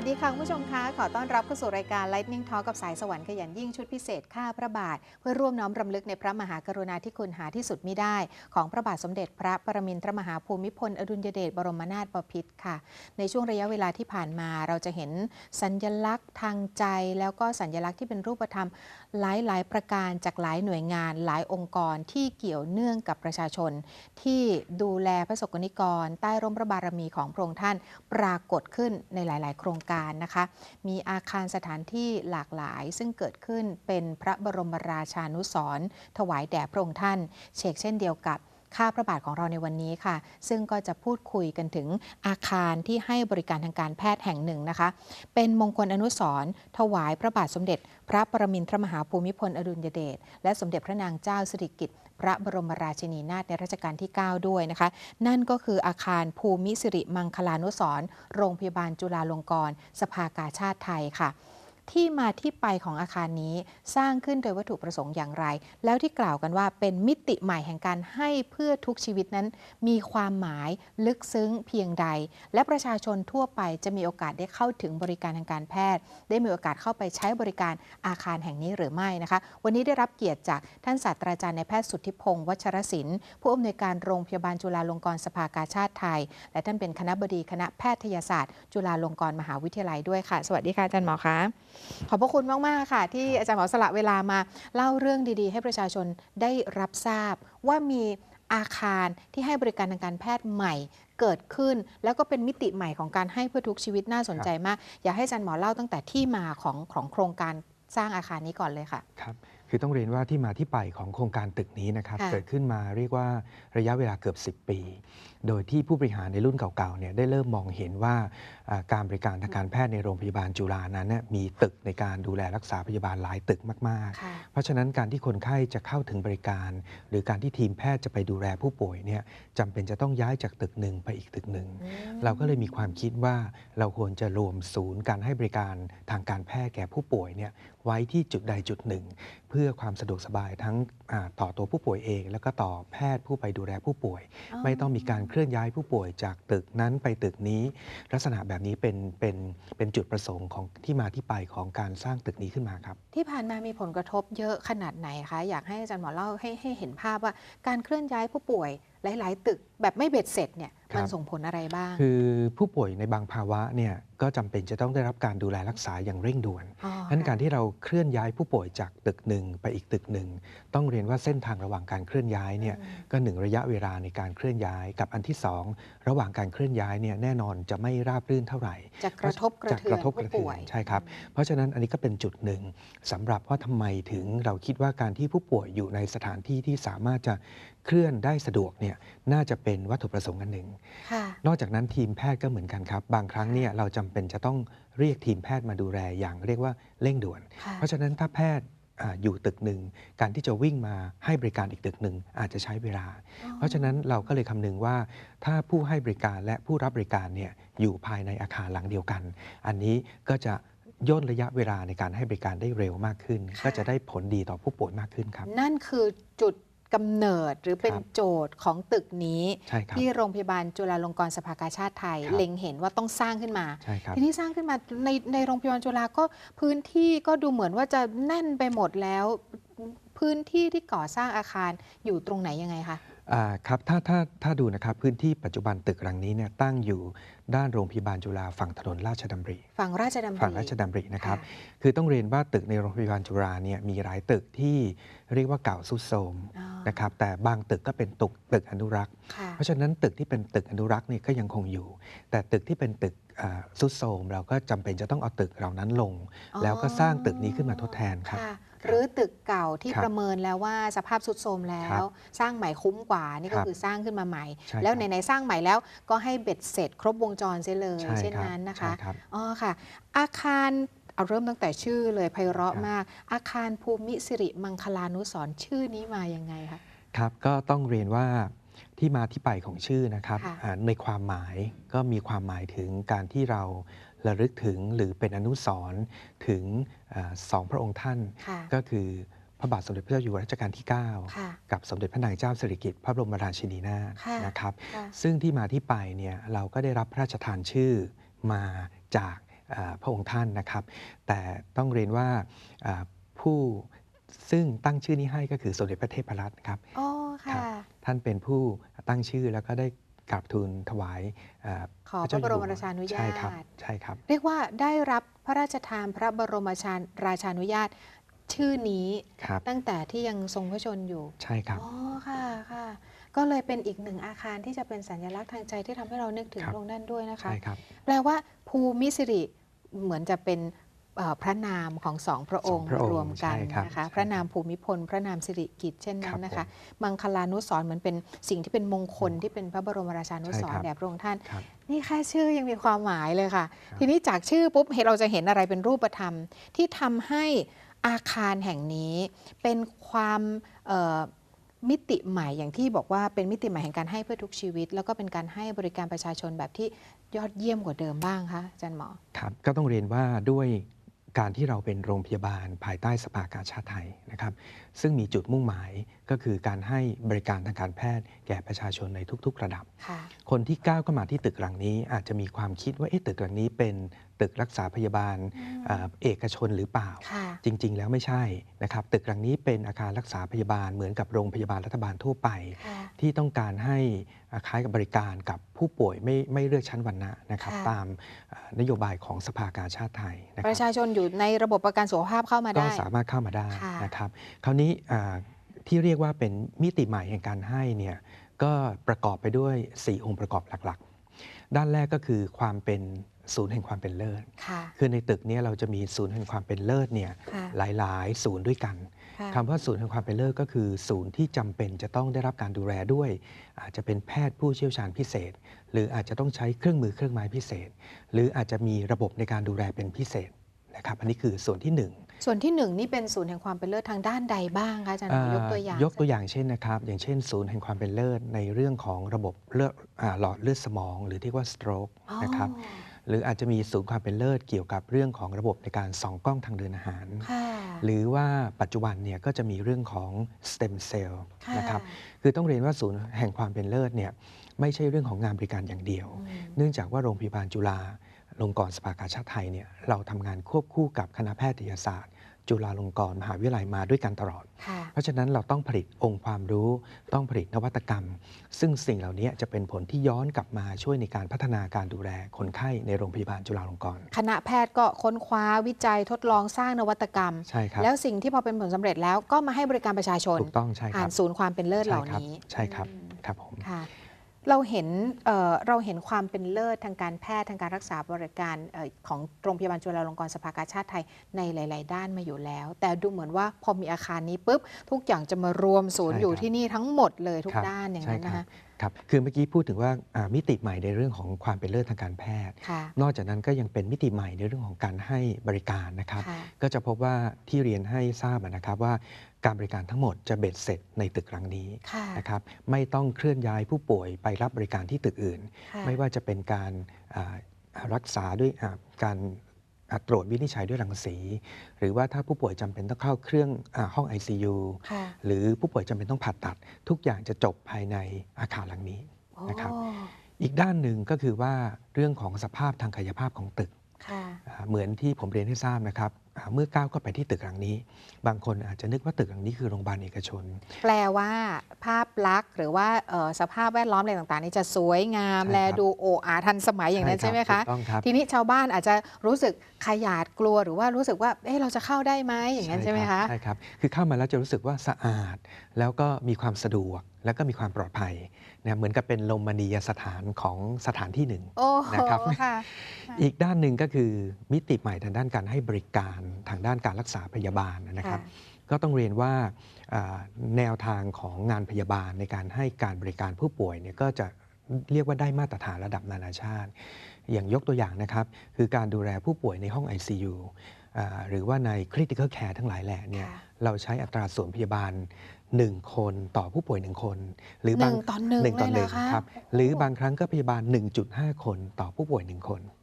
สวัสดีค่ะคุณผู้ชมคะขอต้อนรับเข้าสู่รายการ Lightning Talk กับสายสวรรค์ขยันยิ่งชุดพิเศษข้าพระบาท เพื่อร่วมน้อมรำลึกในพระมหากรุณาธิคุณหาที่สุดมิได้ ของพระบาทสมเด็จพระปรมินทรมหาภูมิพล อดุลยเดชบรมนาถบพิตรค่ะ ในช่วงระยะเวลาที่ผ่านมาเราจะเห็นสัญญลักษณ์ทางใจ แล้วก็สัญญลักษณ์ที่เป็นรูปธรรม หลายๆ ประการจากหลายหน่วยงานหลายองค์กรที่เกี่ยวเนื่องกับประชาชน ที่ดูแลพระสงฆ์นิกร ใต้ร่มพระบารมีของพระองค์ท่านปรากฏขึ้นในหลาย ๆ โครงการนะคะ มีอาคารสถานที่หลากหลายซึ่งเกิดขึ้นเป็นพระบรมราชานุสรณ์ถวายแด่พระองค์ท่าน เชกเช่นเดียวกับ ข้าพระบาทของเราในวันนี้ค่ะ ซึ่งก็จะพูดคุยกันถึงอาคารที่ให้บริการทางการแพทย์แห่งหนึ่งนะคะ เป็นมงคลอนุสรณ์ถวายพระบาทสมเด็จ พระปรมินทรมหาภูมิพลอดุลยเดชและสมเด็จพระนางเจ้าสิริกิติ์พระบรมราชินีนาถในรัชกาลที่ 9 ด้วยนะคะ นั่นก็คืออาคารภูมิสิริมังคลานุสร์โรงพยาบาลจุฬาลงกรณ์สภากาชาติไทยค่ะ ที่มาที่ไปของอาคารนี้สร้างขึ้นโดยวัตถุประสงค์อย่างไร แล้วที่กล่าวกันว่าเป็นมิติใหม่แห่งการให้เพื่อทุกชีวิตนั้น มีความหมายลึกซึ้งเพียงใด และประชาชนทั่วไปจะมีโอกาสได้เข้าถึงบริการทางการแพทย์ ได้มีโอกาสเข้าไปใช้บริการอาคารแห่งนี้หรือไม่นะคะ วันนี้ได้รับเกียรติจากท่านศาสตราจารย์นายแพทย์สุทธิพงศ์วัชรศิลป์ผู้อำนวยการโรงพยาบาลจุฬาลงกรณ์สภากาชาติไทย และท่านเป็นคณะบดีคณะแพทยศาสตร์ จุฬาลงกรณ์มหาวิทยาลัยด้วยค่ะ สวัสดีค่ะอาจารย์หมอคะขอบพระคุณมาก ๆ ค่ะ ที่อาจารย์หมอสละเวลามาเล่าเรื่องดีๆ ให้ประชาชนได้รับทราบ ว่ามีอาคารที่ให้บริการทางการแพทย์ใหม่เกิดขึ้น แล้วก็เป็นมิติใหม่ของการให้เพื่อทุกชีวิตน่าสนใจมาก อยากให้อาจารย์หมอเล่าตั้งแต่ที่มาของของโครงการสร้างอาคารนี้ก่อนเลยค่ะ ครับ คือต้องเรียนว่าที่มาที่ไปของโครงการตึกนี้นะครับค่ะ เกิดขึ้นมาเรียกว่าระยะเวลาเกือบ 10 ปี โดยที่ผู้บริหารในรุ่นเก่าๆเนี่ยได้เริ่มมองเห็นว่าอ่าการบริการทางการแพทย์ในโรงพยาบาลจุฬานั้นเนี่ยมีตึกในการดูแลรักษาพยาบาลหลายตึกมากค่ะๆเพราะฉะนั้นการที่คนไข้จะเข้าถึงบริการ หรือการที่ทีมแพทย์จะไปดูแลผู้ป่วยเนี่ยจำเป็นจะต้องย้ายจากตึกหนึ่งไปอีกตึกหนึ่งเราก็เลยมีความคิดว่าเราควรจะรวมศูนย์การให้บริการทางการแพทย์แก่ผู้ป่วยเนี่ยไว้ที่จุดใดจุดหนึ่ง เพื่อความสะดวกสบายทั้งอาต่อตัวผู้ป่วยเอง แล้วก็ต่อแพทย์ผู้ไปดูแลผู้ป่วยอ๋อไม่ต้องมีการเคลื่อนย้ายผู้ป่วยจากตึกนั้นไปตึกนี้ ลักษณะแบบนี้เป็นเป็นเป็นจุดประสงค์ของที่มาที่ไปของการสร้างตึกนี้ขึ้นมาครับ ที่ผ่านมามีผลกระทบเยอะขนาดไหนคะอยากให้อาจารย์หมอเล่าให้ให้เห็นภาพว่าการเคลื่อนย้ายผู้ป่วย หลาย ๆ ตึกแบบไม่เบ็ดเสร็จเนี่ยครับมันส่งผลอะไรบ้าง คือผู้ป่วยในบางภาวะเนี่ยก็จำเป็นจะต้องได้รับการดูแลรักษาอย่างเร่งด่วนอ๋อนั้นการค่ะที่เราเคลื่อนย้ายผู้ป่วยจากตึกหนึ่งไปอีกตึกหนึ่งต้องเรียนว่าเส้นทางระหว่างการเคลื่อนย้ายเนี่ยอืมก็หนึ่งระยะเวลาในการเคลื่อนย้าย กับอันที่สองระหว่างการเคลื่อนย้ายเนี่ยแน่นอนจะไม่ราบรื่นเท่าไหร่จะกระทบกระจะเทืกอนระทบกผู้ระเทืป่อวนยใช่ครับเพราะฉะนั้นอันนี้ก็เป็นจุดหนึ่งสำหรับว่าทำไมถึงเราคิดว่าการที่ผู้ป่วยอยู่ในสถานที่ที่สามารถจะ เคลื่อนได้สะดวกเนี่ยน่าจะเป็นวัตถุประสงค์อันหนึ่งค่ะนอกจากนั้นทีมแพทย์ก็เหมือนกันครับ บางครั้งเนี่ยเราจำเป็นจะต้องเรียกทีมแพทย์มาดูแลอย่างเรียกว่าเร่งด่วนค่ะเพราะฉะนั้นถ้าแพทย์อ่าอยู่ตึกหนึ่ง การที่จะวิ่งมาให้บริการอีกตึกหนึ่งอาจจะใช้เวลา เพราะฉะนั้นเราก็เลยคำนึงว่า ถ้าผู้ให้บริการและผู้รับบริการเนี่ยอยู่ภายในอาคารหลังเดียวกัน อันนี้ก็จะย่นระยะเวลาในการให้บริการได้เร็วมากขึ้นค่ะก็จะได้ผลดีต่อผู้ป่วยมากขึ้นครับ นั่นคือจุด กำเนิดหรือเป็นครับโจทย์ของตึกนี้ใช่ครับที่โรงพยาบาลจุฬาลงกรณ์สภากาชาติไทยครับเล็งเห็นว่าต้องสร้างขึ้นมาใช่ครับทีนี้สร้างขึ้นมาในในโรงพยาบาลจุฬาก็พื้นที่ก็ดูเหมือนว่าจะแน่นไปหมดแล้ว พื้นที่ที่ก่อสร้างอาคารอยู่ตรงไหนยังไงคะอ่า ครับถ้าถ้าถ้าดูนะครับพื้นที่ปัจจุบันตึกหลังนี้เนี่ยตั้งอยู่ด้านโรงพยาบาลจุฬาฝั่งถนนราชดำริ ฝั่งราชดำริ ฝั่งราชดำรินะครับ คือต้องเรียนว่าตึกในโรงพยาบาลจุฬาเนี่ยมีหลายตึกที่เรียกว่าเก่าสุดโทรมอ๋อนะครับ แต่บางตึกก็เป็นตึกตึกอนุรักษ์ค่ะเพราะฉะนั้นตึกที่เป็นตึกอนุรักษ์เนี่ยก็ยังคงอยู่ แต่ตึกที่เป็นตึกอ่าสุดโทรมเราก็จำเป็นจะต้องเอาตึกเหล่านั้นลง แล้วก็สร้างตึกนี้ขึ้นมาทดแทนครับะห รือตึกเก่าที่ครับประเมินแล้วว่าสภาพสุดโทรมแล้ครัวบสร้างใหม่คุ้มกว่านี่คก็รับคือสร้างขึ้นมาใหม่ใช่แล้วครับไหนๆสร้างใหม่แล้วก็ให้เบ็ดเสร็จ ครบวงจรเสียเลยใช่เช่นครับนั้นนะคะใช่ครับอ๋อค่ะ อาคารเอาเริ่มตั้งแต่ชื่อเลยไพเราะครับมาก อาคารภูมิสิริมังคลานุสรณ์ชื่อนี้มายังไงคะครับก็ต้องเรียนว่าที่มาที่ไปของชื่อนะครับค่ะอ่าในความหมายก็มีความหมายถึงการที่เรา ระลึกถึงหรือเป็นอนุสรณ์ถึงอาสองพระองค์ท่านค่ะก็คือพระบาทสมเด็จพระเจ้าอยู่หัวรัชกาลที่ค่ะ9กับสมเด็จพระนางเจ้าสิริกิติ์พระบรมราชินีนาถค่ะนะครับค่ะซึ่งที่มาที่ไปเนี่ยเราก็ได้รับพระราชทานชื่อมาจากอ่าพระองค์ท่านนะครับ แต่ต้องเรียนว่าอ่าผู้ซึ่งตั้งชื่อนี้ให้ก็คือสมเด็จพระเทพรัตน์ครับอ๋อครัค่ะบท่านเป็นผู้ตั้งชื่อแล้วก็ได้ กราบทูลถวายอ่าขอพเจ้ระบรมอยู่หัวราชานุญาใช่ครับตใช่ครับ เรียกว่าได้รับพระราชทานพระบรมราชานุญาตชื่อนี้ครับตั้งแต่ที่ยังทรงพระชนอยู่ ใช่ครับอ๋อค่ะค่ะ ก็เลยเป็นอีกหนึ่งอาคารที่จะเป็นสัญลักษณ์ทางใจที่ทำให้เรานึกถึงครับพระองค์ท่านด้วยนะคะใช่ครับแปลว่าภูมิสิริเหมือนจะเป็นเอ่อ พระนามของสองพระองค์สองพระองค์รวมกันใช่ครับนะคะใช่พระนามภูมิพล พระนามสิริกิติ์เช่นนั้ครันบนะคะผมมังคลานุสรณ์เหมือนเป็นสิ่งที่เป็นมงคลที่เป็นพระบรมราชานุสรใช่ครัณ์บแด่พระองค์ท่านครับนี่แค่ชื่อยังมีความหมายเลยค่ะครับทีนี้จากชื่อปุ๊บเห็นเราจะเห็นอะไรเป็นรูปธรรม ที่ทำให้อาคารแห่งนี้เป็นความเอ่อมิติใหม่อย่างที่บอกว่าเป็นมิติใหม่แห่งการให้เพื่อทุกชีวิต แล้วก็เป็นการให้บริการประชาชนแบบที่ยอดเยี่ยมกว่าเดิมบ้างคะอาจารย์หมอครับก็ต้องเรียนว่าด้วย การที่เราเป็นโรงพยาบาลภายใต้สภากาชาติไทยนะครับ ซึ่งมีจุดมุ่งหมายก็คือการให้บริการทางการแพทย์ แก่ประชาชนในทุก ๆ ระดับค่ะคนที่ก้าวเข้ามาที่ตึกหลังนี้อาจจะมีความคิดว่าเอ๊ะตึกหลังนี้เป็น ตึกรักษาพยาบาลเอ่อเอกชนหรือเปล่าค่ะจริง ๆ แล้วไม่ใช่นะครับตึกหลังนี้เป็นอาคารรักษาพยาบาลเหมือนกับโรงพยาบาลรัฐบาลทั่วไปค่ะที่ต้องการให้อ่าคล้ายกับบริการกับผู้ป่วยไม่ไม่เลือกชั้นวรรณะนะครับค่ะตามอ่านโยบายของสภากาชาติไทยนะคปรับระชาชนอยู่ในระบบประกันสุขภาพเข้ามาก็ได้สามารถเข้ามาได้ค่ะนะครับคราวนี้อ่าที่เรียกว่าเป็นมิติใหม่แห่งการให้เนี่ยก็ประกอบไปด้วย 4 องค์ประกอบหลักๆ ด้านแรกก็คือความเป็น ศูนย์แห่งความเป็นเลิศค่ะคือในตึกเนี้เราจะมีศูนย์แห่งความเป็นเลิศเนี่ยค่ะหลาย ๆ ศูนย์ด้วยกันค่ะคำว่าศูนย์แห่งความเป็นเลิศก็คือ ศูนย์ที่จำเป็นจะต้องได้รับการดูแลด้วย อาจจะเป็นแพทย์ผู้เชี่ยวชาญพิเศษ หรืออาจจะต้องใช้เครื่องมือเครื่องไม้พิเศษ หรืออาจจะมีระบบในการดูแลเป็นพิเศษนะครับอันนี้คือส่วนที่หนึ่งส่วนที่หนึ่งนี่เป็นศูนย์แห่งความเป็นเลิศทางด้านใดบ้างคะอาจารย์หมอยกตัวอย่างยกตัวอย่างเช่นนะครับ อย่างเช่น ศูนย์แห่งความเป็นเลิศในเรื่องของระบบเลือดอ่าหลอดเลือดสมอง หรือที่ว่า stroke อ๋อนะครับ หรืออาจจะมีศูนย์ความเป็นเลิศเกี่ยวกับเรื่องของระบบในการส่องกล้องทางเดินอาหารค่ะหรือว่าปัจจุบันเนี่ยก็จะมีเรื่องของ stem cell ค่ะนะครับคือต้องเรียนว่าศูนย์แห่งความเป็นเลิศเนี่ยไม่ใช่เรื่องของงานบริการอย่างเดียวอืมเนื่องจากว่าโรงพยาบาลจุฬาลงกรณ์สภากาชาติไทยเนี่ยเราทำงานควบคู่กับคณะแพทยศาสตร์ จุฬาลงกรณ์มหาวิทยาลัยมาด้วยกันตลอดค่ะเพราะฉะนั้นเราต้องผลิตองค์ความรู้ ต้องผลิตนวัตกรรม ซึ่งสิ่งเหล่านี้จะเป็นผลที่ย้อนกลับมาช่วยในการพัฒนาการดูแลคนไข้ในโรงพยาบาลจุฬาลงกรณ์คณะแพทย์ก็ค้นคว้าวิจัยทดลองสร้างนวัตกรรมใช่ครับแล้วสิ่งที่พอเป็นผลสำเร็จแล้วก็มาให้บริการประชาชนถูกต้องใช่คผ่ารันบศูนย์ความเป็นเลิศเหล่านี้ใช่ครับอืมครับผมค่ะ เราเห็นเอ่อเราเห็นความเป็นเลิศทางการแพทย์ทางการรักษาบริการเอ่อของโรงพยาบาลจุฬาลงกรณ์สภากาชาติไทยในหลาย ๆ ด้านมาอยู่แล้ว แต่ดูเหมือนว่าพอมีอาคารนี้ปุ๊บทุกอย่างจะมารวมศูนย์ใช่อยู่ครับที่นี่ทั้งหมดเลยทุกครับด้านอย่างใช่นั้นคนะรับคะ ครับคือเมื่อกี้พูดถึงว่าอ่ามิติใหม่ในเรื่องของความเป็นเลิศทางการแพทย์ค่ะนอกจากนั้นก็ยังเป็นมิติใหม่ในเรื่องของการให้บริการนะครับค่ะก็จะพบว่าที่เรียนให้ทราบนะครับว่าการบริการทั้งหมดจะเบ็ดเสร็จในตึกหลังนี้ค่ะนะครับไม่ต้องเคลื่อนย้ายผู้ป่วยไปรับบริการที่ตึกอื่นค่ะไม่ว่าจะเป็นการอ่ารักษาด้วยอ่าการอ่า ตรวจวินิจฉัยด้วยรังสี หรือว่าถ้าผู้ป่วยจำเป็นต้องเข้าเครื่องอาห้อง ICU ค่ะหรือผู้ป่วยจำเป็นต้องผ่าตัด ทุกอย่างจะจบภายในอาคารหลังนี้นะครับโอ้อีกด้านหนึ่งก็คือว่าเรื่องของสภาพทางกายภาพของตึกค่ะอ่าเหมือนที่ผมเรียนให้ทราบนะครับอ่าเมื่อก้าวเข้าไปที่ตึกหลังนี้ บางคนอาจจะนึกว่าตึกหลังนี้คือโรงพยาบาลเอกชน แปลว่าภาพลักษณ์หรือว่าเอ่อสภาพแวดล้อมอะไรต่างๆ นี่จะสวยงามใช่ครับแลดูโออาทันสมัยอย่างนั้นใช่ไหมรัคะบถูกต้องครับทีนี้ชาวบ้านอาจจะรู้สึกขยาดกลัวหรือว่ารู้สึกว่าเอ๊ะเราจะเข้าได้ไหมอย่างนั้นใช่ไหมรัคะบใช่ครับคือเข้ามาแล้วจะรู้สึกว่าสะอาด แล้วก็มีความสะดวกแล้วก็มีความปลอดภัยนะเหมือนกับเป็นโลมณียสถานของสถานที่หนึ่งโอ้โหนะครับค่ะอีกด้านหนึ่งก็คือมิติใหม่ทางด้านการให้บริการทางด้านการรักษาพยาบาลนะครับก็ต้องเรียนว่าอ่าแนวทางของงานพยาบาลในการให้การบริการผู้ป่วยเนี่ยก็จะเรียกว่าได้มาตรฐานระดับนานาชาติ อย่างยกตัวอย่างนะครับ คือการดูแลผู้ป่วยในห้อง ICU อ่าหรือว่าใน critical care ทั้งหลายแหล่เนี่ยค่ะเราใช้อัตราส่วนพยาบาล 1 คนต่อผู้ป่วย 1 คน หรือหบานึ่งงต่อหนึ่งหนึ่งต่อเลยหเหรนึ่องคะครับโโหรือบางครั้งก็พยาบาล 1.5 คนต่อผู้ป่วย 1 คนครับ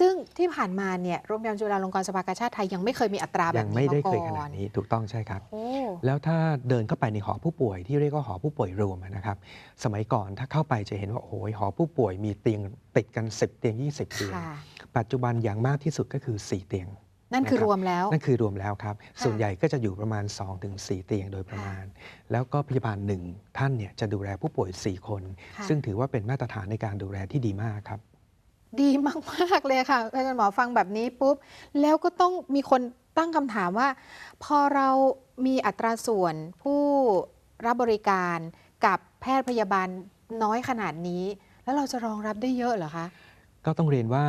ซึ่งที่ผ่านมาเนี่ยโรงพยาบาลจุฬาลงกรณ์สภากาชาติไทยยังไม่เคยมีอัตราแบยับงนี้ไม่ได้มาก่เคอยขนาดนนี้ถูกต้องใช่ครับโอ้แล้วถ้าเดินเข้าไปในหอผู้ป่วยที่เรียกว่าหอผู้ป่วยรวมนะครับ สมัยก่อนถ้าเข้าไปจะเห็นว่าโอ้โหหอผู้ป่วยมีเตียงติดกัน 10 เตียง 20 เตียงค่ะปัจจุบันอย่างมากที่สุดก็คือ 4 เตียงนั่นคือนะครับรวมแล้ว นั่นคือรวมแล้วครับค่ะส่วนใหญ่ก็จะอยู่ประมาณ 2-4 เตียงโดยประมาณ แล้วก็พยาบาลหนึ่งท่านเนี่ยจะดูแลผู้ป่วย 4 คนค่ะซึ่งถือว่าเป็นมาตรฐานในการดูแลที่ดีมากครับ ดีมาก ๆ เลยค่ะอาจารย์หมอฟังแบบนี้ปุ๊บ แล้วก็ต้องมีคนตั้งคำถามว่า พอเรามีอัตราส่วนผู้รับบริการกับแพทย์พยาบาลน้อยขนาดนี้ แล้วเราจะรองรับได้เยอะเหรอคะ ก็ต้องเรียนว่า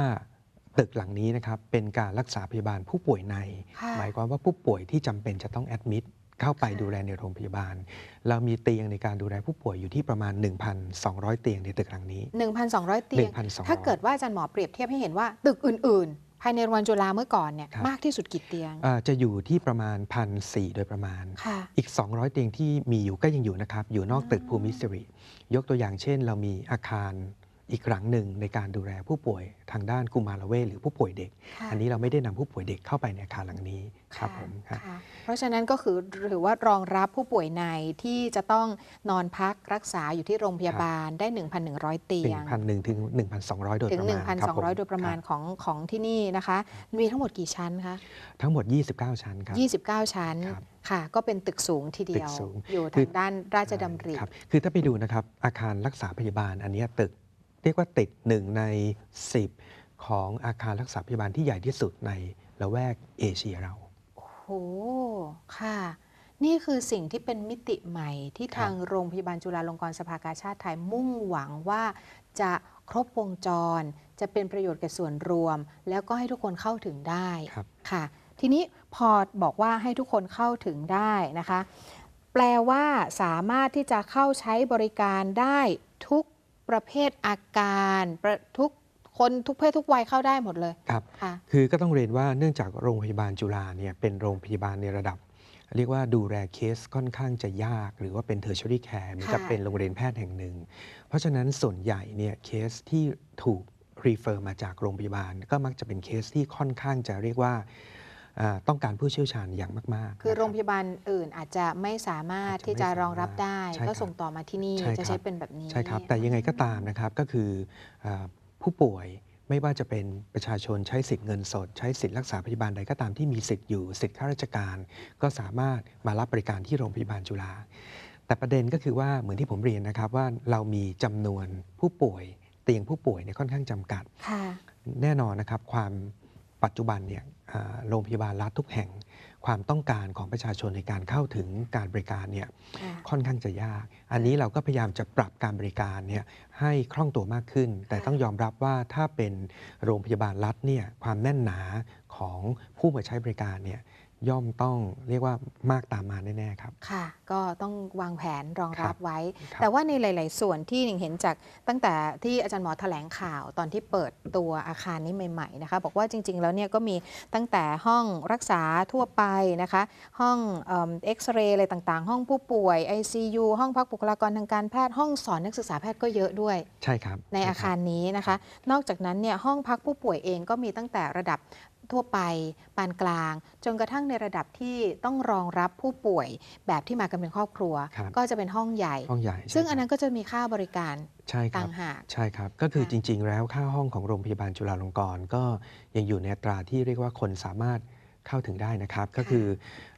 ตึกหลังนี้นะครับเป็นการรักษาพยาบาลผู้ป่วยในค่ะหมายความว่าผู้ป่วยที่จำเป็นจะต้องแอดมิด เข้าไปค่ะดูแลในโรงพยาบาล เรามีเตียงในการดูแลผู้ป่วยอยู่ที่ประมาณ 1,200 เตียงในตึกหลังนี้ 1,200 เตียง 1,200 ถ้าเกิดว่าอาจารย์หมอเปรียบเทียบให้เห็นว่าตึกอื่น ๆ ภายในโรงพยาบาลจุฬาเมื่อก่อนเนี่ยครับ มากที่สุดกี่เตียงอ่าจะอยู่ที่ประมาณ1,400โดยประมาณ ค่ะ อีก 200 เตียงที่มีอยู่ก็ยังอยู่นะครับ อยู่นอกตึกภูมิสิริ ยกตัวอย่างเช่น เรามีอาคาร อีกหลังหนึ่งในการดูแลผู้ป่วยทางด้านกุมารเวชหรือผู้ป่วยเด็กค่ะอันนี้เราไม่ได้นำผู้ป่วยเด็กเข้าไปในอาคารหลังนี้ครับผมครับค่ะเพราะฉะนั้นก็คือถือว่ารองรับผู้ป่วยในที่จะต้องนอนพักรักษาอยู่ที่โรงพยาบาลได้ 1,100 เตียง1,100ถึง1,200โดยถึปงระมาณครับผม1,200 โดยประมาณคบของของที่นี่นะคะ มีทั้งหมดกี่ชั้นคะทั้งหมด 29 ชั้นครับ29 ชั้นครับค่ะ ก็เป็นตึกสูงทีเดียวตึกสูงอยู่คืทาองด้านราชดำริครับคือถ้าไปดูนะครับอาคารรักษาพยาบาลอันเนี้ยตึก เรียกว่าติดหนึ่งใน 10 ของอาคารรักษาพยาบาลที่ใหญ่ที่สุดในละแวกเอเชียเรา โอ้โห ค่ะ นี่คือสิ่งที่เป็นมิติใหม่ที่ครับทางโรงพยาบาลจุฬาลงกรณ์สภากาชาติไทยมุ่งหวังว่าจะครบวงจร จะเป็นประโยชน์แก่ส่วนรวม แล้วก็ให้ทุกคนเข้าถึงได้ครับค่ะ ทีนี้พอบอกว่าให้ทุกคนเข้าถึงได้นะคะ แปลว่าสามารถที่จะเข้าใช้บริการได้ทุก ประเภทอาการประทุกคนทุกเพศทุกวัยเข้าได้หมดเลยครับค่ะคือก็ต้องเรียนว่าเนื่องจากโรงพยาบาลจุฬาเนี่ยเป็นโรงพยาบาลในระดับ เรียกว่าดูแลเคสค่อนข้างจะยาก หรือว่าเป็นเทอร์ช r y แคร์เหมือนกับค่ะเป็นโรงเรียนแพทย์แห่งหนึ่ง เพราะฉะนั้นส่วนใหญ่เนี่ยเคสที่ถูกรีเฟอร์มาจากโรงพยาบาล ก็มักจะเป็นเคสที่ค่อนข้างจะเรียกว่าอ่า ต้องการผู้เชี่ยวชาญอย่างมาก ๆ คือนะโรงบพยาบาลอื่นอาจจะไม่สามารถอาจจะที่จะไม่สามารถรองรับได้ใช่ครับก็ส่งต่อมาที่นี่ใช่ครับจะใช้เป็นแบบนี้ใช่ครับ แต่ยังไงก็ตามนะครับก็คืออาผู้ป่วยไม่ว่าจะเป็นประชาชนใช้สิทธิ์เงินสด ใช้สิทธิ์รักษาพยาบาลใดก็ตามที่มีสิทธิ์อยู่สิทธิ์ข้าราชการ ก็สามารถมารับบริการที่โรงพยาบาลจุฬาแต่ประเด็นก็คือว่าเหมือนที่ผมเรียนนะครับว่าเรามีจำนวนผู้ป่วย เตียงผู้ป่วยเนี่ยค่อนข้างจำกัดค่ะแน่นอนนะครับความ ปัจจุบันเนี่ยอ่าโรงพยาบาลรัฐทุกแห่งความต้องการของประชาชนในการเข้าถึงการบริการเนี่ยค่ะค่อนข้างจะยาก อันนี้เราก็พยายามจะปรับการบริการเนี่ยให้คล่องตัวมากขึ้น แต่ต้องยอมรับว่าถ้าเป็นโรงพยาบาลรัฐเนี่ยความแน่นหนาของผู้มาใช้บริการเนี่ย ย่อมต้องเรียกว่ามากตามมาแน่ ๆ ครับ ค่ะ ก็ต้องวางแผนรองรับไว้ครับแต่ว่าในหลาย ๆ ส่วนที่หนิงเห็นจากตั้งแต่ที่อาจารย์หมอแถลงข่าวตอนที่เปิดตัวอาคารนี้ใหม่ ๆ นะคะ บอกว่าจริง ๆ แล้วเนี่ยก็มีตั้งแต่ห้องรักษาทั่วไปนะคะ ห้องเอ็กซเรย์อะไรต่าง ๆ ห้องผู้ป่วย ICU ห้องพักบุคลากรทางการแพทย์ห้องสอนนักศึกษาแพทย์ก็เยอะด้วย ใช่ครับ ในช่อาบคารนี้นะคะ นอกจากนั้นเนี่ยห้องพักผู้ป่วยเองก็มีตั้งแต่ระดับ ทั่วไปปานกลาง จนกระทั่งในระดับที่ต้องรองรับผู้ป่วยแบบที่มากันเป็นครอบครัว ครับ ก็จะเป็นห้องใหญ่ ห้องใหญ่ซึ่งใช่อันคนั้รับนก็จะมีค่าบริการใช่ครัต่าบ งหาก ใช่ครับ ก็คือค่ะ จริง ๆ แล้วค่าห้องของโรงพยาบาลจุฬาลงกรณ์ก็ยังอยู่ในอัตราที่เรียกว่าคนสามารถเข้าถึงได้นะครับ ก็คือ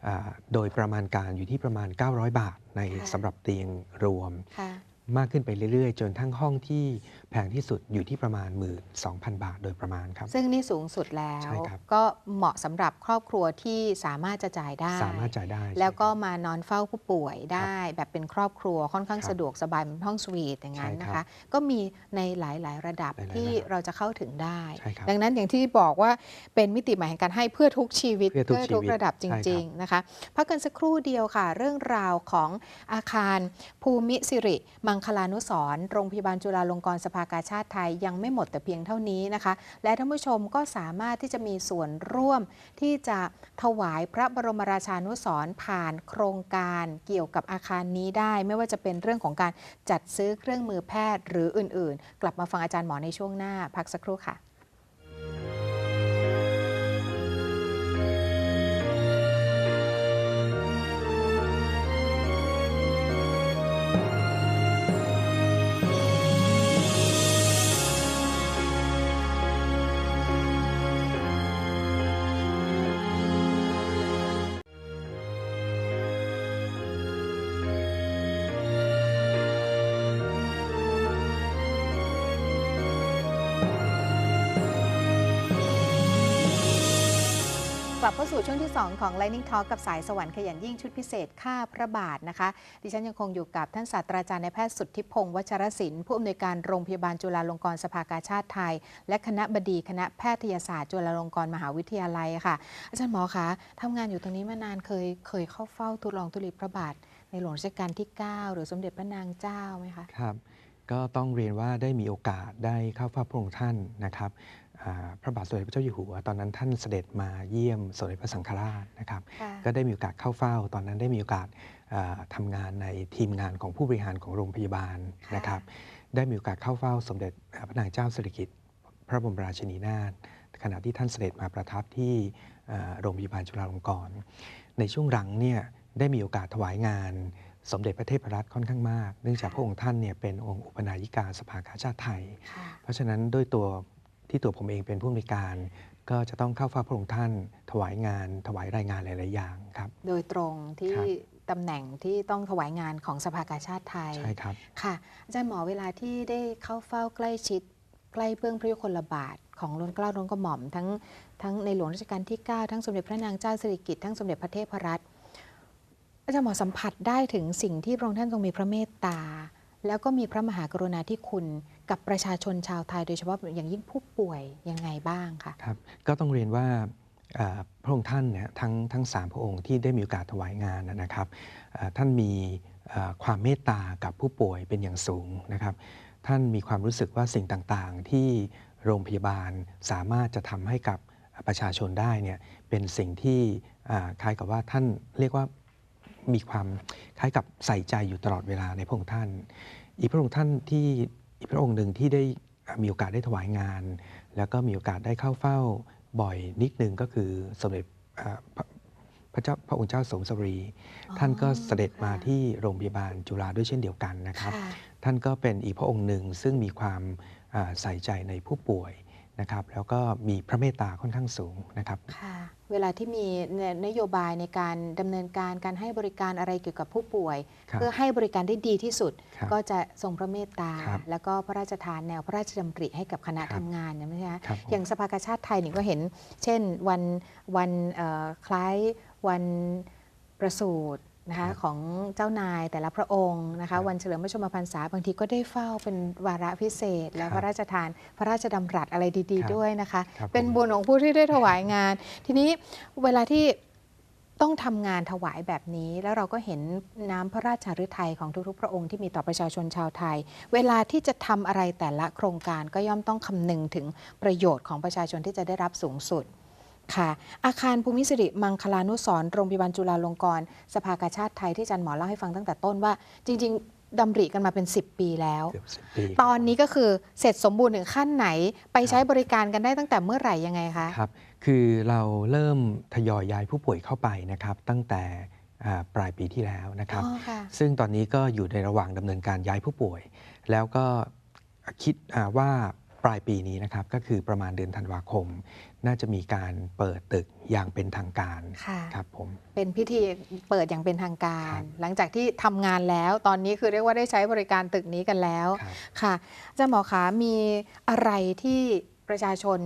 อาโดยประมาณการอยู่ที่ประมาณ 900 บาทในค่ะ สำหรับเตียงรวม ค่ะ มากขึ้นไปเรื่อย ๆ จนทั้งห้องที่แพงที่สุดอยู่ที่ประมาณ 12,000 บาทโดยประมาณครับ ซึ่งนี่สูงสุดแล้วใช่ครับก็เหมาะสำหรับครอบครัวที่สามารถจะจ่ายได้ สามารถจ่ายได้ แล้วก็ใช่ครับมานอนเฝ้าผู้ป่วยได้ แบบเป็นครอบครัวค่อนข้างครับสะดวกสบายเหมือนห้องสวีทอย่างนั้นใช่นะครัคะบก็มีในหลายๆ ระดับหลายๆที่ระดับเราจะเข้าถึงได้ใช่ครับดังนั้นอย่างที่บอกว่าเป็นมิติใหม่แห่งการให้เพื่อทุกชีวิตเพื่อทุกชีวิตระดับจใช่ครับริง ๆ นะคะพักกันสักครู่เดียวค่ะ เรื่องราวของอาคารภูมิสิริ มังคลานุสรณ์โรงพยาบาลจุฬาลงกรณ์สภากาชาติไทยยังไม่หมดแต่เพียงเท่านี้นะคะ และท่านผู้ชมก็สามารถที่จะมีส่วนร่วมที่จะถวายพระบรมราชานุสรณ์ผ่านโครงการเกี่ยวกับอาคารนี้ได้ ไม่ว่าจะเป็นเรื่องของการจัดซื้อเครื่องมือแพทย์หรืออื่น ๆ กลับมาฟังอาจารย์หมอในช่วงหน้าพักสักครู่ค่ะ วงที่ 2 ของ Lightning Talk กับสายสวรรค์ขยันยิ่งชุดพิเศษค่าพระบาทนะคะ ดิฉันยังคงอยู่กับท่านศาสตราจารย์นายแพทย์สุทธิพงศ์วัชรศิลป์ผู้อำนวยการโรงพยาบาลจุฬาลงกรณ์สภากาชาติไทย และคณะบดีคณะแพทยศาสตร์จุฬาลงกรณ์มหาวิทยาลัยค่ะ อาจารย์หมอคะทำงานอยู่ตรงนี้มานานเคยเคยเข้าเฝ้าทุลองทุลีพระบาท ในหลวงรัชกาลที่ 9 หรือสมเด็จพระนางเจ้าไหมคะครับก็ต้องเรียนว่าได้มีโอกาสได้เข้าเฝ้าพระองค์ท่านนะครับ พระบาทสมเด็จพระเจ้าอยู่หัวตอนนั้นท่านเสด็จมาเยี่ยมสมเด็จพระสังฆราชนะครับค่ะก็ได้มีโอกาสเข้าเฝ้า ตอนนั้นได้มีโอกาสอ่าทำงานในทีมงานของผู้บริหารของโรงพยาบาลค่ะนะครับ ได้มีโอกาสเข้าเฝ้าสมเด็จพระนางเจ้าสิริกิติ์พระบรมราชินีนาถขณะที่ท่านเสด็จมาประทับที่อ่าโรงพยาบาลจุฬาลงกรณ์ในช่วงหลังเนี่ยได้มีโอกาสถวายงาน สมเด็จพระเทพรัตน์ค่อนข้างมาก เนื่องจากพระองค์ท่านเนี่ยเป็นองค์อุปนายิกาสภากาชาติไทยค่ะเพราะฉะนั้นด้วยตัว ที่ตัวผมเองเป็นผู้อำนวยการ ก็จะต้องเข้าเฝ้าพระองค์ท่าน ถวายงาน ถวายรายงานหลาย ๆ อย่างครับ โดยตรงที่ครับตำแหน่งที่ต้องถวายงานของสภากาชาติไทยใช่ครับ ค่ะ อาจารย์หมอเวลาที่ได้เข้าเฝ้าใกล้ชิด ใกล้เบื้องพระยุคลบาท ของล้นเกล้าล้นกระหม่อมทั้งทั้งในหลวงรัชกาลที่ 9 ทั้งสมเด็จพระนางเจ้าสิริกิติ์ทั้งสมเด็จพระเทพรัตน์อาจารย์หมอสัมผัสได้ถึงสิ่งที่พระองค์ท่านทรงมีพระเมตตา แล้วก็มีพระมหากรุณาธิคุณ กับประชาชนชาวไทยโดยเฉพาะอย่างยิ่งผู้ป่วยยังไงบ้างคะครับก็ต้องเรียนว่าพระองค์ท่านเนี่ยทั้งทั้งสามพระองค์ที่ได้มีโอกาสถวายงานนะครับท่านมีความเมตตากับผู้ป่วยเป็นอย่างสูงนะครับ ท่านมีความรู้สึกว่าสิ่งต่างๆ ที่โรงพยาบาลสามารถจะทำให้กับประชาชนได้เนี่ยเป็นสิ่งที่คล้ายกับว่าท่านเรียกว่ามีความคล้ายกับใส่ใจอยู่ตลอดเวลาในพระองค์ท่าน อีกพระองค์ท่านที่ พระองค์หนึ่งที่ได้มีโอกาสได้ถวายงาน แล้วก็มีโอกาสได้เข้าเฝ้าบ่อยนิดนึงก็คือสมเด็จอ่าพระพระเจ้าพระองค์เจ้าสมสวรีอ๋อท่านก็เสด็จมาค่ะที่โรงพยาบาลจุฬาด้วยเช่นเดียวกันนะครับค่ะท่านก็เป็นอีกพระองค์หนึ่งซึ่งมีความอ่าใส่ใจในผู้ป่วยนะครับ แล้วก็มีพระเมตตาค่อนข้างสูงนะครับค่ะ เวลาที่มีนโยบายในการดำเนินการการให้บริการอะไรเกี่ยวกับผู้ป่วยครับเพื่อให้บริการได้ดีที่สุดครับก็จะทรงพระเมตตาครับแล้วก็พระราชทานแนวพระราชดำริให้กับคณะครับทำงานนะไหมคะครับผมอย่างสภากาชาติไทยนี่ก็เห็น เช่นวันวันเอ่อคล้ายวันประสูติ นะครัคะบของเจ้านายแต่ละพระองค์นะครัคะบวันเฉลิมพระชนมพรรษาบางทีก็ได้เฝ้าเป็นวาระพิเศษ และครับพระราชทานพระราชดำรัสอะไรดีครับๆด้วยนะคะครับเป็นผมบุญของผู้ที่ได้ถวายงาน ทีนี้เวลาที่ต้องทำงานถวายแบบนี้ แล้วเราก็เห็นน้ำพระราชฤทัยของทุกๆ พระองค์ที่มีต่อประชาชนชาวไทย เวลาที่จะทำอะไรแต่ละโครงการก็ย่อมต้องคำนึงถึงประโยชน์ของประชาชนที่จะได้รับสูงสุด ค่ะ อาคารภูมิสิริมังคลานุสรณ์โรงพยาบาลจุฬาลงกรณ์สภากาชาติไทยที่อาจันหมอเล่าให้ฟังตั้งแต่ต้นว่า จริง ๆดำริกันมาเป็น 10 ปีแล้ว เกือบสิบปีตอนนี้ก็คือเสร็จสมบูรณ์ถึงขั้นไหน ไปใช้บริการกันได้ตั้งแต่เมื่อไหร่ยังไงคะ ครับ คือเราเริ่มทยอยย้ายผู้ป่วยเข้าไปนะครับ ตั้งแต่อ่าปลายปีที่แล้วนะครับ อ๋อค่ะ ซึ่งตอนนี้ก็อยู่ในระหว่างดำเนินการย้ายผู้ป่วย แล้วก็คิดอ่าว่า ปลายปีนี้นะครับก็คือประมาณเดือนธันวาคม น่าจะมีการเปิดตึกอย่างเป็นทางการค่ะครับผมเป็นพิธีเปิดอย่างเป็นทางการครับหลังจากที่ทำงานแล้วตอนนี้คือเรียกว่าได้ใช้บริการตึกนี้กันแล้วครับค่ะอาจารย์หมอคะมีอะไรที่ประชาชน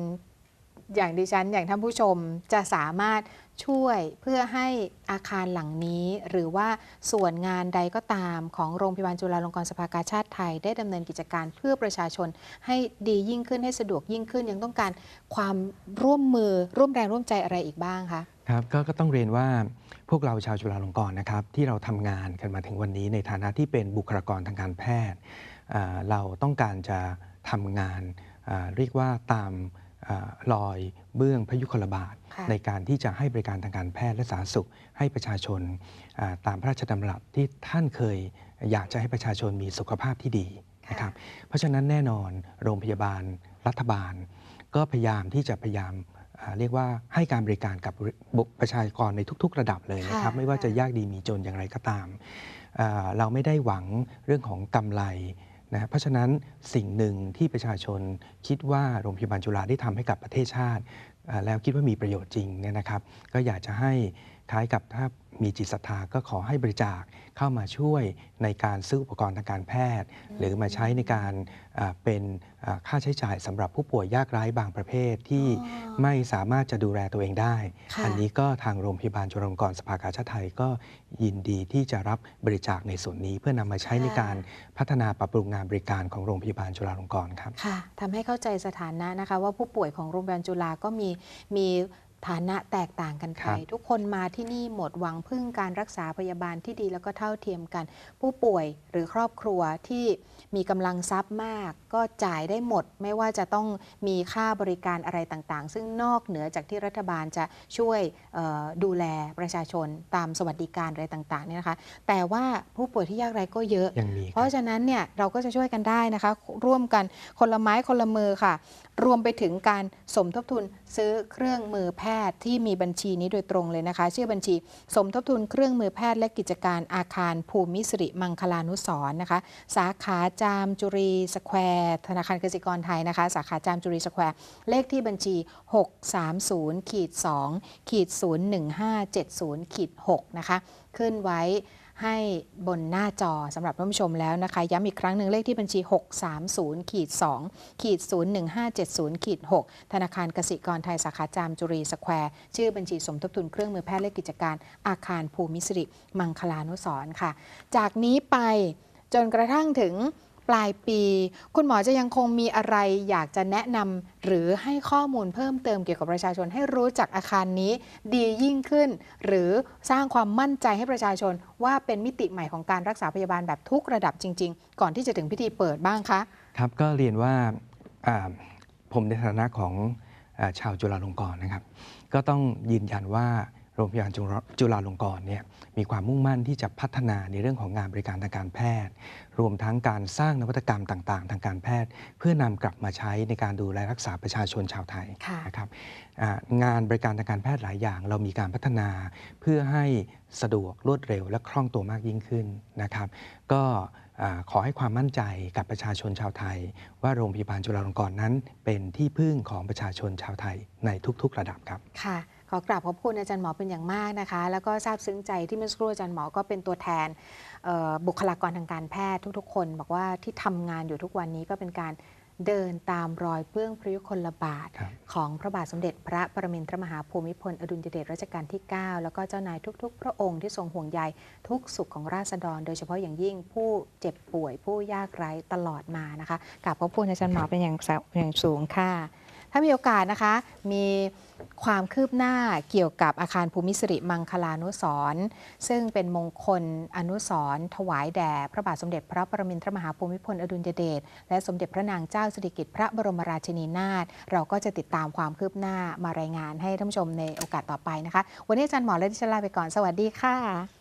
อย่างดิฉันอย่างท่านผู้ชมจะสามารถ ช่วยเพื่อให้อาคารหลังนี้ หรือว่าส่วนงานใดก็ตามของโรงพยาบาลจุฬาลงกรณ์สภากาชาติไทย ได้ดำเนินกิจการเพื่อประชาชนให้ดียิ่งขึ้นให้สะดวกยิ่งขึ้น ยังต้องการความร่วมมือร่วมแรงร่วมใจอะไรอีกบ้างคะครับก็ก็ต้องเรียนว่าพวกเราชาวจุฬาลงกรณ์นะครับ ที่เราทำงานกันมาถึงวันนี้ในฐานะที่เป็นบุคลากรทางการแพทย์ เราต้องการจะทำงานเรียกว่าตาม รอยเบื้องพระยุคลบาทค่ะในการที่จะให้บริการทางการแพทย์และสาธารณสุข ให้ประชาชนอ่าตามพระราชดำรัสที่ท่านเคยอยากจะให้ประชาชนมีสุขภาพที่ดีนะครับเพราะฉะนั้นแน่นอนโรงพยาบาลรัฐบาล ก็พยายามที่จะพยายามอ่าเรียกว่าให้การบริการกับบุประชากรในทุก ๆ ระดับเลยนะครับค่ะไม่ว่าจะค่ะยากดีมีจนอย่างไรก็ตามอ่าเราไม่ได้หวังเรื่องของกำไร นะเพราะฉะนั้นสิ่งหนึ่งที่ประชาชนคิดว่าโรงพยาบาลจุฬาได้ทำให้กับประเทศชาติ แล้วคิดว่ามีประโยชน์จริงเนี่ยนะครับ ก็อยากจะให้ คล้ายกับถ้ามีจิตศรัทธาก็ขอให้บริจาคเข้ามาช่วยในการซื้ออุปกรณ์ทางการแพทย์ หรือมาใช้ในการอ่าเป็นอ่าค่าใช้จ่ายสำหรับผู้ป่วยยากไร้บางประเภทที่อ๋อไม่สามารถจะดูแลตัวเองได้ค่ะอันี้ก็ทางโรงพยาบาลจุฬาลงกรณ์สภากาชาติไทยก็ยินดีที่จะรับบริจาคในส่วนนี้ เพื่อนำมาใช้ในการพัฒนาปรับปรุงงานบริการของโรงพยาบาลจุฬาลงกรณ์ครับค่ะทำให้เข้าใจสถานะนะคะว่าผู้ป่วยของโรงพยาบาลจุฬาก็มีมี ฐานะแตกต่างกันไปครับทุกคนมาที่นี่หมดหวังพึ่งการรักษาพยาบาลที่ดีแล้วก็เท่าเทียมกัน ผู้ป่วยหรือครอบครัวที่ มีกำลังทรัพย์มาก ก็จ่ายได้หมด ไม่ว่าจะต้องมีค่าบริการอะไรต่างๆ ซึ่งนอกเหนือจากที่รัฐบาลจะช่วยเอ่อดูแลประชาชนตามสวัสดิการอะไรต่างๆเนี่ยนะคะ แต่ว่าผู้ป่วยที่ยากไร้ก็เยอะยังมีคเพรับราะฉะนั้นเนี่ยเราก็จะช่วยกันได้นะคะ ร่วมกันคนละไม้คนละมือค่ะ รวมไปถึงการสมทบทุนซื้อเครื่องมือแพทย์ที่มีบัญชีนี้โดยตรงเลยนะคะ ชื่อบัญชีสมทบทุนเครื่องมือแพทย์และกิจการอาคารภูมิสิริมังคลานุสรณ์นะคะ สาขาจามจุรีสแควร์ธนาคารกสิกรไทยนะคะ สาขาจามจุรีสแควร์ เลขที่บัญชี 630ขีด2ขีด01570ขีด6นะคะ ขึ้นไว้ให้บนหน้าจอสำหรับท่านผู้ชมแล้วนะคะ ย้ำอีกครั้งหนึ่งเลขที่บัญชี 630ขีด2ขีด01570ขีด6ธนาคารกสิกรไทยสาขาจามจุรีสแควร์ ชื่อบัญชีสมทบทุนเครื่องมือแพทย์และกิจการอาคารภูมิสิริมังคลานุสร์ค่ะ จากนี้ไปจนกระทั่งถึง ปลายปี คุณหมอจะยังคงมีอะไรอยากจะแนะนำหรือให้ข้อมูลเพิ่มเติมเกี่ยวกับประชาชนให้รู้จักอาคารนี้ดียิ่งขึ้น หรือสร้างความมั่นใจให้ประชาชนว่าเป็นมิติใหม่ของการรักษาพยาบาลแบบทุกระดับจริง ๆ ก่อนที่จะถึงพิธีเปิดบ้างคะ ครับก็เรียนว่าผมในฐานะของอชาวจุฬาลงกรณ์นะครับ ก็ต้องยืนยันว่า โรงพยาบาลจุฬาจุฬาลงกรณ์เนี่ยมีความมุ่งมั่นที่จะพัฒนาในเรื่องของงานบริการทางการแพทย์ รวมทั้งการสร้างนวัตกรรมต่าง ๆ ทางการแพทย์ เพื่อนำกลับมาใช้ในการดูแลรักษาประชาชนชาวไทยค่ะนะครับอ่างานบริการทางการแพทย์หลายอย่าง เรามีการพัฒนาเพื่อให้สะดวกรวดเร็ว และคล่องตัวมากยิ่งขึ้นนะครับ ก็อ่าขอให้ความมั่นใจกับประชาชนชาวไทย ว่าโรงพยาบาลจุฬาลงกรณ์นั้น เป็นที่พึ่งของประชาชนชาวไทยในทุก ๆ ระดับครับค่ะ ขอกราบขอบคุณอาจารย์หมอเป็นอย่างมากนะคะ แล้วก็ซาบซึ้งใจที่เมื่อสักครู่อาจารย์หมอก็เป็นตัวแทนเอ่อบุคลากรทางการแพทย์ทุก ๆ คน บอกว่าที่ทำงานอยู่ทุกวันนี้ก็เป็นการเดินตามรอยเบื้องพระยุคลบาทครับของพระบาทสมเด็จพระปรมินทรมหาภูมิพล อดุลยเดชรัชกาลที่ 9 แล้วก็เจ้านายทุก ๆ พระองค์ที่ทรงห่วงใยทุกสุขของราษฎร โดยเฉพาะอย่างยิ่งผู้เจ็บป่วยผู้ยากไร้ตลอดมานะคะกราบขอบคุณอาจารย์หมอเป็นอย่างสอย่างสูงค่ะ ถ้ามีโอกาสนะคะ มีความคืบหน้าเกี่ยวกับอาคารภูมิสิริมังคลานุสรณ์ซึ่งเป็นมงคลอนุสรณ์ถวายแด่พระบาทสมเด็จพระปรมินทรมหาภูมิพลอดุลยเดชและสมเด็จพระนางเจ้าสิริกิติ์พระบรมราชินีนาถเราก็จะติดตามความคืบหน้ามารายงานให้ท่านผู้ชมในโอกาสต่อไปนะคะ วันนี้อาจารย์หมอและดิฉันลาไปก่อนสวัสดีค่ะ